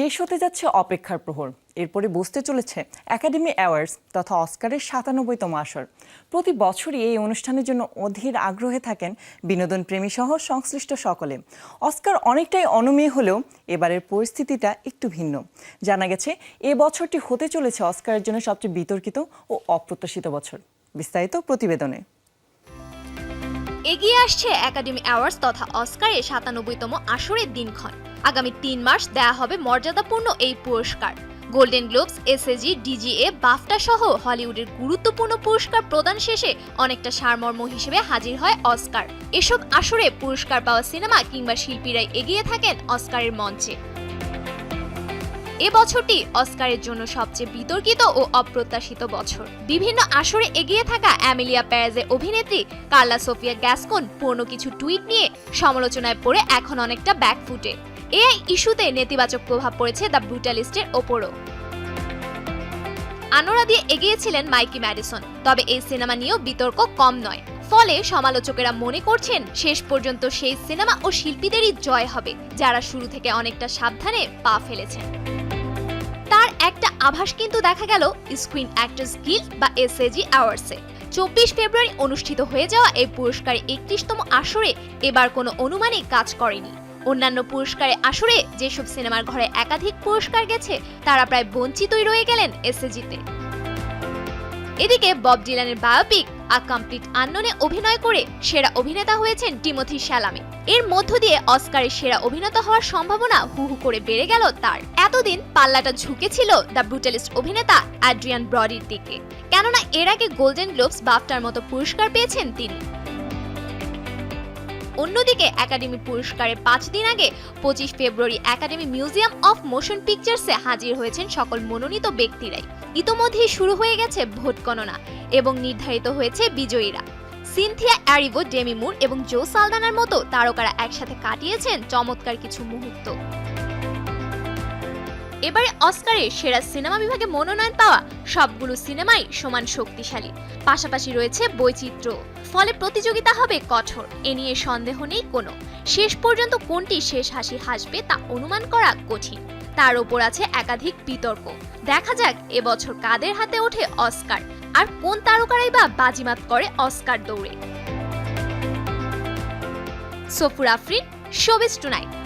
শেষ হতে যাচ্ছে অপেক্ষার প্রহর। এরপরে বসতে চলেছে একাডেমি অ্যাওয়ার্ডস তথা অস্কারের সাতানব্বইতম আসর। প্রতি বছরই এই অনুষ্ঠানের জন্য অধীর আগ্রহে থাকেন বিনোদন প্রেমী সহ সংশ্লিষ্ট সকলে। অস্কার অনেকটাই অনমেয় হলেও এবারের পরিস্থিতিটা একটু ভিন্ন। জানা গেছে, এ বছরটি হতে চলেছে অস্কারের জন্য সবচেয়ে বিতর্কিত ও অপ্রত্যাশিত বছর। বিস্তারিত প্রতিবেদনে। এগিয়ে আসছে একাডেমি অ্যাওয়ার্ডস তথা অস্কারের সাতানব্বইতম আসরের দিনক্ষণ। আগামী তিন মাস দেয়া হবে মর্যাদাপূর্ণ এই পুরস্কার। Golden Globes SAG DGA BAFTA সহ হলিউডের গুরুত্বপূর্ণ পুরস্কার প্রদান শেষে অনেকটা সারমর্ম হিসেবে হাজির হয় অস্কার। এসব আসরে পুরস্কার পাওয়া সিনেমা কিংবা শিল্পীরাই এগিয়ে থাকেন অস্কারের মঞ্চে। এ বছরটি অস্কারের জন্য সবচেয়ে বিতর্কিত ও অপ্রত্যাশিত বছর। বিভিন্ন আসরে এগিয়ে থাকা অ্যামিলিয়া প্যারাজের অভিনেত্রী কার্লা সোফিয়া গ্যাসকোন পুরনো কিছু টুইট নিয়ে সমালোচনায় পড়ে এখন অনেকটা ব্যাকফুটে। এআই ইস্যুতে নেতিবাচক প্রভাব পড়েছে দ্য ব্রুটালিস্টের ওপরও। আনোরা দিয়ে এগিয়েছিলেন মাইকি ম্যাডিসন, তবে এই সিনেমা নিয়েও বিতর্ক কম নয়। ফলে সমালোচকেরা মনে করছেন, শেষ পর্যন্ত সেই সিনেমা ও শিল্পীদেরই জয় হবে, যারা শুরু থেকে অনেকটা সাবধানে পা ফেলেছেন। তার একটা আভাস কিন্তু দেখা গেল স্ক্রিন অ্যাক্টর্স গিল্ড বা এসএজি অ্যাওয়ার্ডসে। চব্বিশ ফেব্রুয়ারি অনুষ্ঠিত হয়ে যাওয়া এই পুরস্কারে একত্রিশতম আসরে এবার কোনো অনুমানিক কাজ করেনি। অন্যান্য পুরস্কারে আসরে যেসব সিনেমার ঘরে একাধিক পুরস্কার গেছে, তারা প্রায় বঞ্চিতই রয়ে গেলেন এসএজিতে। এদিকে বব ডিলানের বায়োপিক, আ কমপ্লিট আননোনে অভিনয় করে সেরা অভিনেতা হয়েছেন টিমোথি শ্যালামে। এর মধ্য দিয়ে অস্কারের সেরা অভিনেতা হওয়ার সম্ভাবনা হু হু করে বেড়ে গেল তার। এতদিন পাল্লাটা ঝুঁকেছিল দ্য ব্রুটালিস্ট অভিনেতা অ্যাড্রিয়ান ব্রডির দিকে। কেননা এর আগে গোল্ডেন গ্লোবস বাফটার মতো পুরস্কার পেয়েছেন তিনি। অন্যদিকে একাডেমি পুরস্কারের পাঁচ দিন আগে পঁচিশ February academy museum of motion পিকচার্সে হাজির হয়েছেন সকল মনোনীত ব্যক্তিরাই। ইতোমধ্যেই শুরু হয়ে গেছে ভোট গণনা এবং নির্ধারিত হয়েছে বিজয়ীরা। সিনথিয়া অ্যারিভো ডেমিমুর এবং জো সালদানার মতো তারকারা একসাথে কাটিয়েছেন চমৎকার কিছু মুহূর্ত। এবারে অস্কারে সেরা সিনেমা বিভাগে মনোনয়ন পাওয়া সবগুলো সিনেমাই সমান শক্তিশালী। পাশাপাশি রয়েছে বৈচিত্র্য। ফলে প্রতিযোগিতা হবে কঠোর, এ নিয়ে সন্দেহ নেই কোনো। শেষ পর্যন্ত কোনটি শেষ হাসি হাসবে তা অনুমান করা কঠিন। তার ওপর আছে একাধিক বিতর্ক। দেখা যাক এবছর কাদের হাতে ওঠে অস্কার, আর কোন তারকারাই বা বাজিমাত করে অস্কার দৌড়ে। Safur Afrin showbiz tonight.